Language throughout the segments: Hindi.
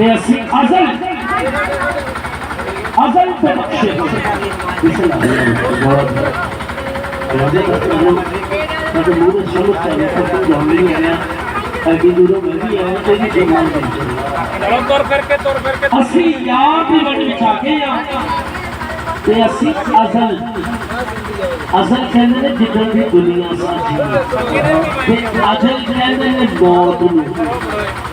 ਤੇ ਅਸੀਂ ਅਜ਼ਲ अजल पे बख्शे इसे अयोध्या का प्रभु मतलब मूल शब्द चाहिए तो तुम जो हम भी आए अभी दूर में भी आए तो भी जमान चलो तोर करके तोर करके असली याद ही बन बिछा के यहाँ ते असली अजल अजल कहने ने जिदन की दुनिया सा जी ते अजल कहने ने मौत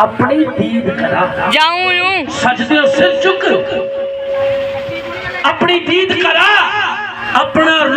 अपनी दीद करा जाऊं यूं सजदे सिर झुक अपनी दीद करा अपना